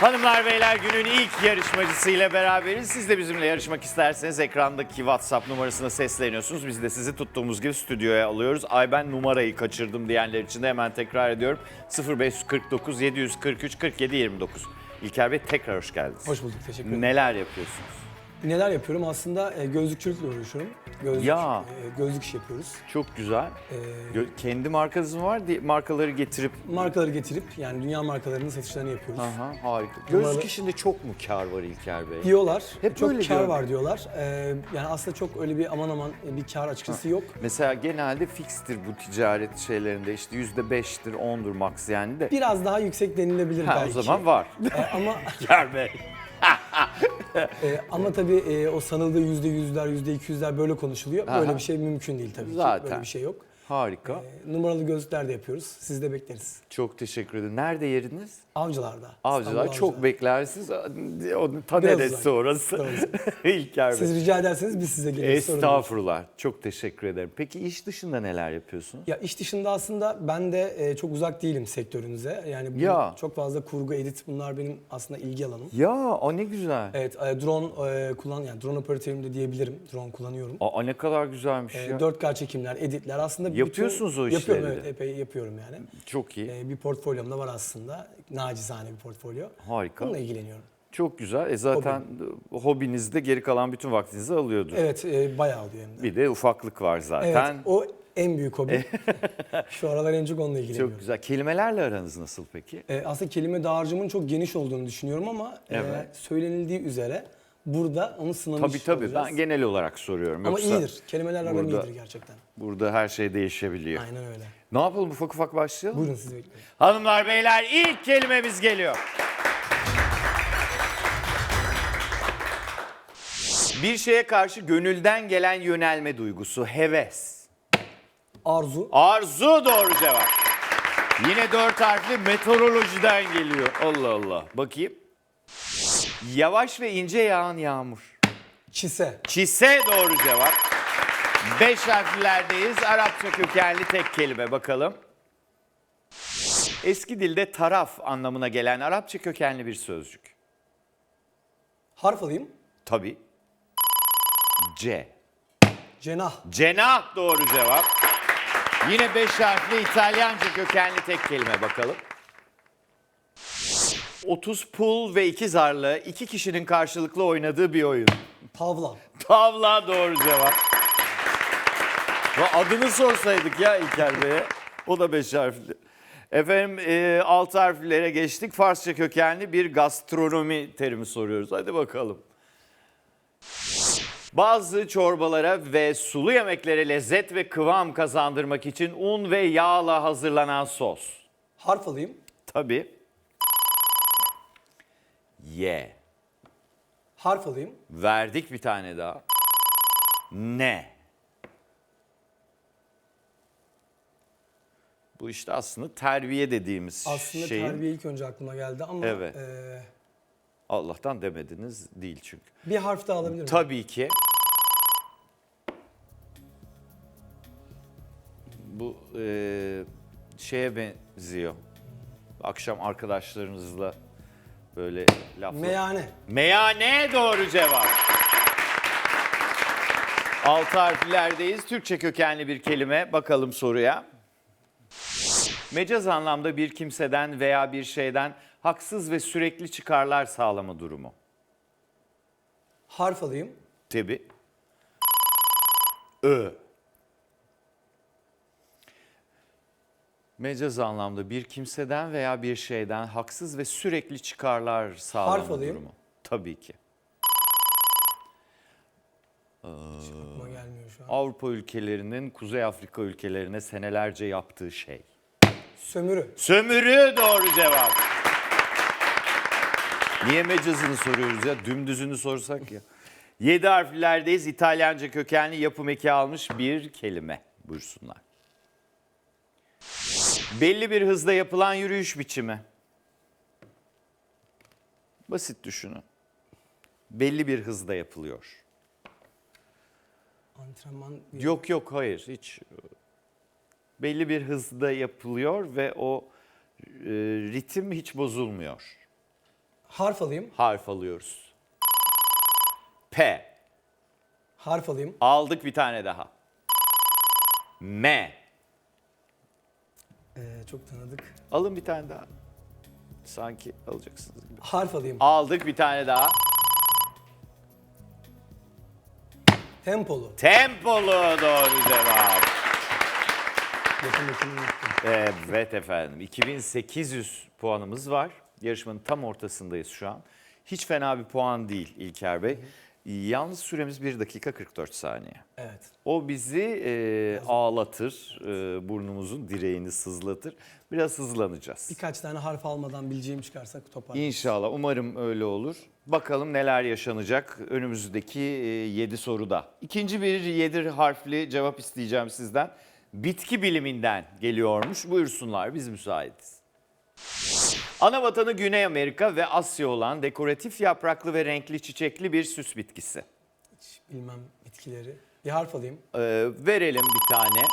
Hanımlar beyler günün ilk yarışmacısıyla beraberiz. Siz de bizimle yarışmak isterseniz ekrandaki WhatsApp numarasına sesleniyorsunuz. Biz de sizi tuttuğumuz gibi stüdyoya alıyoruz. Ay ben numarayı kaçırdım diyenler için de hemen tekrar ediyorum. 0549 743 47 29. İlker Bey tekrar hoş geldiniz. Hoş bulduk, teşekkür ederim. Neler yapıyorsunuz? Neler yapıyorum? Aslında e, gözlükçülükle uğraşıyorum. Gözlük, Ya. e, gözlük iş yapıyoruz. Çok güzel. E, Gö- Kendi markanız mı var? Di- Markaları getirip markaları getirip yani dünya markalarının satışlarını yapıyoruz. Aha, harika. Numaralı- Gözlük işinde çok mu kar var İlker Bey? Diyorlar. Hep çok böyle kar var diyorlar. E, yani aslında çok öyle bir aman aman bir kar açıkçası yok. Mesela genelde fikstir bu ticaret şeylerinde işte yüzde beştir, ondur max yani de. Biraz daha yüksek denilebilir Ha, belki. o zaman var. E, ama İlker Bey. E, ama tabii e, o sanıldığı yüzde yüzler, yüzde iki yüzler böyle konuşuluyor. Böyle Aha. bir şey mümkün değil tabii ki. Zaten. Böyle bir şey yok. Harika. E, numaralı gözlükler de yapıyoruz. Siz de bekleriz. Çok teşekkür ederim. Nerede yeriniz? Avcılarda. Avcılar. İstanbul Çok Avcılar. beklersiniz. Onun ta neresi orası? İlker Bey. Siz rica ederseniz biz size geliriz. Estağfurullah. Çok teşekkür ederim. Peki iş dışında neler yapıyorsunuz? Ya iş dışında aslında ben de e, çok uzak değilim sektörünüze. Yani bu Ya. çok fazla kurgu, edit bunlar benim aslında ilgi alanım. Ya o ne güzel. Evet, e, drone e, kullan yani drone operatörüm de diyebilirim. Drone kullanıyorum. Aa ne kadar güzelmiş E, ya. 4K çekimler, editler aslında Yapıyorsunuz o Yapıyorum işleri evet, de. epey yapıyorum yani. Çok iyi. E, bir portfolyom da var aslında. Nacizane bir portfolyo. Harika. Bununla ilgileniyorum. Çok güzel. E zaten hobinizde geri kalan bütün vaktinizi alıyordur. Evet, e, bayağı oluyor hem de. Bir de ufaklık var Evet, zaten. o en büyük hobi. Şu aralar en çok onunla ilgileniyorum. Çok güzel. Kelimelerle aranız nasıl peki? E, aslında kelime dağarcığımın çok geniş olduğunu düşünüyorum ama e, Evet. söylenildiği üzere burada onu sınamış Tabii tabii. olacağız. Ben genel olarak soruyorum. Ama Yoksa iyidir. Kelimelerle aram burada- iyidir gerçekten. burada her şey değişebiliyor. Aynen öyle. Ne yapalım ufak ufak başlayalım? Buyurun sizi bekliyorum. Hanımlar beyler ilk kelimemiz geliyor. Bir şeye karşı gönülden gelen yönelme duygusu, heves. Arzu. Arzu doğru cevap. Yine dört harfli meteorolojiden geliyor. Allah Allah. Bakayım. Yavaş ve ince yağan yağmur. Çise. Çise doğru cevap. Beş harflerdeyiz. Arapça kökenli tek kelime bakalım. Eski dilde taraf anlamına gelen Arapça kökenli bir sözcük. Harf alayım. Tabii. C. Cenah. Cenah doğru cevap. Yine beş harfli İtalyanca kökenli tek kelime bakalım. 30 pul ve iki zarlı iki kişinin karşılıklı oynadığı bir oyun. Tavla. Tavla doğru cevap. Ya adını sorsaydık ya İlker Bey'e. O da beş harfli. Efendim e, altı harflere geçtik. Farsça kökenli bir gastronomi terimi soruyoruz. Hadi bakalım. Bazı çorbalara ve sulu yemeklere lezzet ve kıvam kazandırmak için un ve yağla hazırlanan sos. Harf alayım. Tabii. Ye. Harf alayım. Verdik bir tane daha. Ne? Bu işte aslında terbiye dediğimiz Aslında şeyin. terbiye ilk önce aklıma geldi ama Evet. e, Allah'tan demediniz değil çünkü. bir harf daha alabilir miyim? Tabii ki. Bu e, şeye benziyor. Akşam arkadaşlarınızla böyle lafla. Meyane. Meyane doğru cevap. Altı harflerdeyiz. Türkçe kökenli bir kelime. Bakalım soruya. Mecaz anlamda bir kimseden veya bir şeyden haksız ve sürekli çıkarlar sağlama durumu. Harf alayım. Tabi. Ö. Mecaz anlamda bir kimseden veya bir şeyden haksız ve sürekli çıkarlar sağlama Harf alayım. durumu. Tabii ki. Hiç aklıma gelmiyor şu an. Avrupa ülkelerinin Kuzey Afrika ülkelerine senelerce yaptığı şey. Sömürü. Sömürü doğru cevap. Niye mecazını soruyoruz ya? Dümdüzünü sorsak ya. Yedi harflerdeyiz. İtalyanca kökenli yapım eki almış bir kelime. Buyursunlar. Belli bir hızda yapılan yürüyüş biçimi. Basit düşünün. Belli bir hızda yapılıyor. Antrenman. Yok yok hayır hiç. Belli bir hızda yapılıyor ve o e, ritim hiç bozulmuyor. Harf alayım. Harf alıyoruz. P. Harf alayım. Aldık bir tane daha. M. Ee, çok tanıdık. Alın bir tane daha. Sanki alacaksınız gibi. Harf alayım. Aldık bir tane daha. Tempolu. Tempolu doğru cevap. Evet efendim. 2800 puanımız var. Yarışmanın tam ortasındayız şu an. Hiç fena bir puan değil İlker Bey. Yalnız süremiz 1 dakika 44 saniye. Evet. O bizi e, ağlatır, e, burnumuzun direğini sızlatır. Biraz hızlanacağız. Birkaç tane harf almadan bileceğim çıkarsak topar. İnşallah, umarım öyle olur. Bakalım neler yaşanacak önümüzdeki 7 soruda. İkinci bir 7 harfli cevap isteyeceğim sizden. Bitki biliminden geliyormuş. Buyursunlar, biz müsaitiz. Ana vatanı Güney Amerika ve Asya olan dekoratif yapraklı ve renkli çiçekli bir süs bitkisi. Hiç bilmem bitkileri. Bir harf alayım. Ee, verelim bir tane.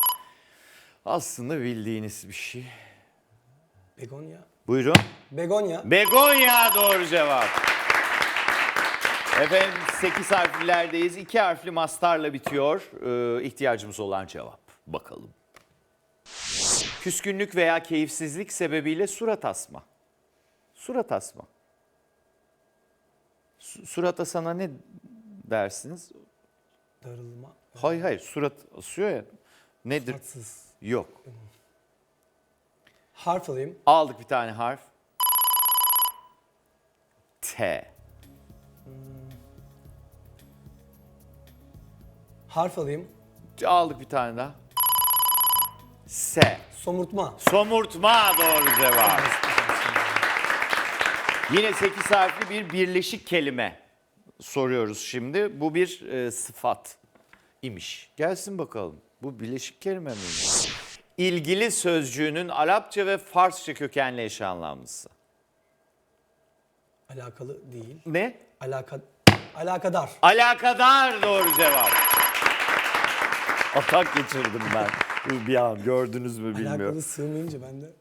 Aslında bildiğiniz bir şey. Begonya. Buyurun. Begonya. Begonya doğru cevap. Efendim 8 harflerdeyiz. 2 harfli mastarla bitiyor. Ee, ihtiyacımız olan cevap. Bakalım. Küskünlük veya keyifsizlik sebebiyle surat asma. Surat asma. Su- surata sana ne dersiniz? Darılma. Hayır hayır surat asıyor ya. Nedir? Tatsız. Yok. Harf alayım. Aldık bir tane harf. T. Harf alayım. Aldık bir tane daha. S. Somurtma. Somurtma doğru cevap. Yine 8 harfli bir birleşik kelime soruyoruz şimdi. Bu bir e, sıfat imiş. Gelsin bakalım. Bu birleşik kelime miymiş? İlgili sözcüğünün Arapça ve Farsça kökenli eş anlamlısı. Alakalı değil. Ne? Alaka alakadar. Alakadar doğru cevap. Atak geçirdim ben bir an gördünüz mü bilmiyorum. Alakalı sığmayınca ben de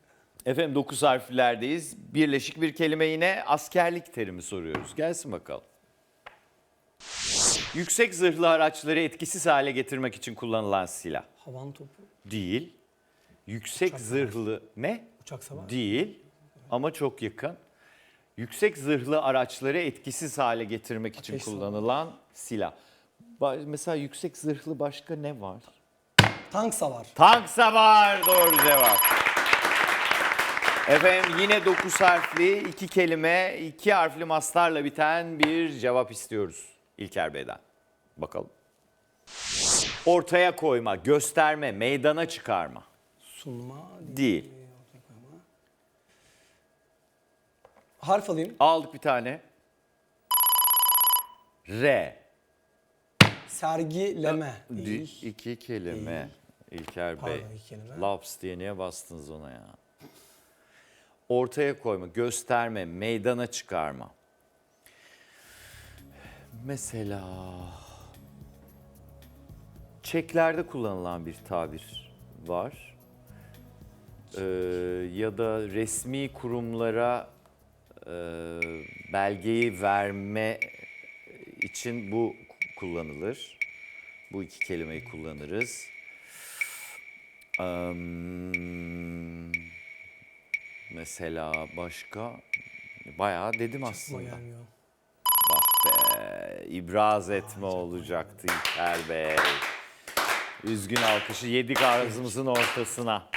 Efendim 9 harflerdeyiz. Birleşik bir kelime yine askerlik terimi soruyoruz. Gelsin bakalım. Yüksek zırhlı araçları etkisiz hale getirmek için kullanılan silah. havan topu, Değil. Yüksek Uçak zırhlı ne? uçak savar. Değil ama çok yakın. Yüksek zırhlı araçları etkisiz hale getirmek için Ateş kullanılan silah. Ba- Mesela yüksek zırhlı başka ne var? Tank savar. Tank savar doğru cevap. Efendim yine 9 harfli iki kelime, iki harfli mastarla biten bir cevap istiyoruz İlker Bey'den. Bakalım. Ortaya koyma, gösterme, meydana çıkarma. Sunma. Değil. Harf alayım. Aldık bir tane. R. Sergileme. Di- Değil. iki kelime İlker Bey. Pardon, iki kelime. Laps diye niye bastınız ona ya? Ortaya koyma, gösterme, meydana çıkarma. Mesela çeklerde kullanılan bir tabir var. Ee, ya da resmi kurumlara e, belgeyi verme için bu kullanılır. Bu iki kelimeyi kullanırız. Em, mesela başka bayağı dedim aslında. gelmiyor. Bak be ibraz etme olacaktı İlker Bey. Üzgün alkışı yedik ağzımızın ortasına.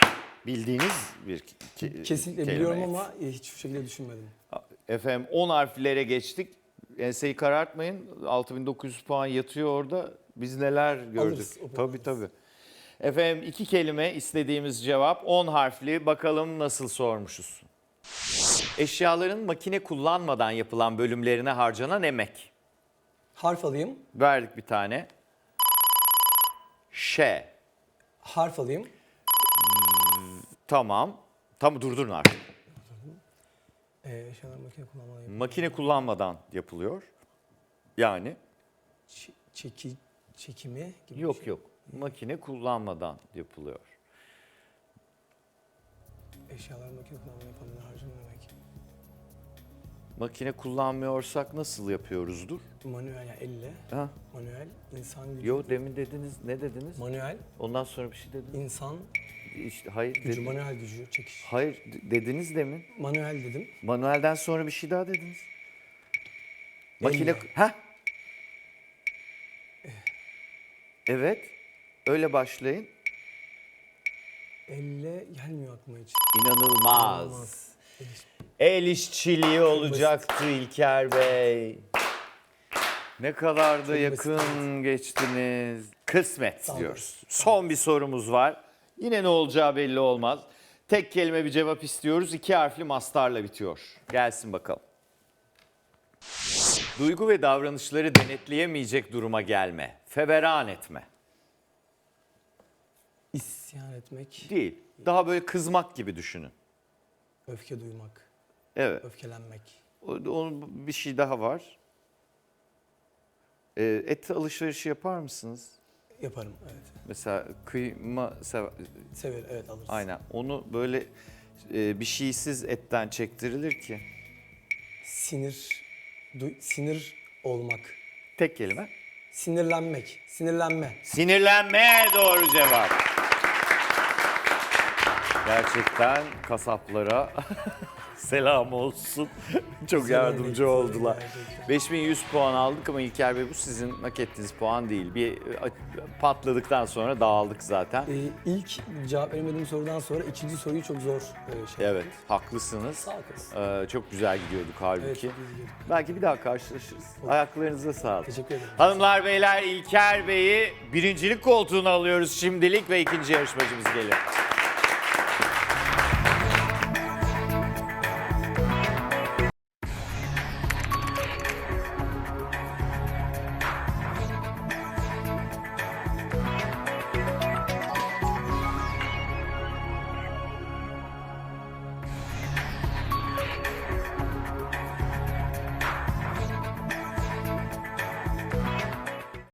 Bildiğiniz bir ke- Kesinlikle kelime. biliyorum ama e, hiçbir şekilde düşünmedim. Efendim 10 harflere geçtik. Enseyi karartmayın. 6900 puan yatıyor orada. Biz neler gördük. Alırız, o puanı tabii alırız. tabii. Efendim iki kelime istediğimiz cevap 10 harfli. Bakalım nasıl sormuşuz. Eşyaların makine kullanmadan yapılan bölümlerine harcanan emek. Harf alayım. Verdik bir tane. Ş. Harf alayım. Tamam. Tam durdurun artık. Ee, eşyalar makine kullanmadan Makine kullanmadan yapılıyor. Yani Ç- çeki, çekimi gibi bir yok şey. yok. Makine kullanmadan yapılıyor. Eşyalar makine kullanmadan yapılan harcama demek. Makine kullanmıyorsak nasıl yapıyoruzdur? Manuel yani elle. Ha? Manuel, insan gücü. Yo demin dediniz ne dediniz? Manuel, Ondan sonra bir şey dediniz. insan İşte hayır gücü, dediniz. manuel gücü, çekiş. Hayır dediniz demin. Manuel dedim. Manuelden sonra bir şey daha dediniz. Makine Elle. ha? Evet. Öyle başlayın. Elle gelmiyor aklıma hiç. İnanılmaz. El iş- El işçiliği olacaktı İlker Bey. Ne kadar da Çok yakın geçtiniz. Kısmet Sağ diyoruz. Son bir sorumuz var. Yine ne olacağı belli olmaz. Tek kelime bir cevap istiyoruz. İki harfli mastarla bitiyor. Gelsin bakalım. Duygu ve davranışları denetleyemeyecek duruma gelme. Feveran etme. İsyan etmek, Değil. Daha böyle kızmak gibi düşünün. öfke duymak, Evet. öfkelenmek. Onun bir şey daha var. Ee, et alışverişi yapar mısınız? Yaparım evet. Mesela kıyma sever. Sever evet alırız. Aynen. Onu böyle e, bir şeysiz etten çektirilir ki. Sinir, duy- sinir olmak. Tek kelime. Sinirlenmek, sinirlenme. Sinirlenme doğru cevap. Gerçekten kasaplara selam olsun. Çok yardımcı oldular. gerçekten. 5100 puan aldık ama İlker Bey bu sizin hak ettiğiniz puan değil. Bir patladıktan sonra dağıldık zaten. Ee, ilk cevap veremediğim sorudan sonra ikinci soruyu çok zor e, şey Evet, yaptım. haklısınız. Ee, çok güzel gidiyorduk halbuki. Evet. Belki bir daha karşılaşırız. Ayaklarınıza sağlık. Teşekkür ederim. Hanımlar beyler İlker Bey'i birincilik koltuğuna alıyoruz şimdilik ve ikinci yarışmacımız geliyor.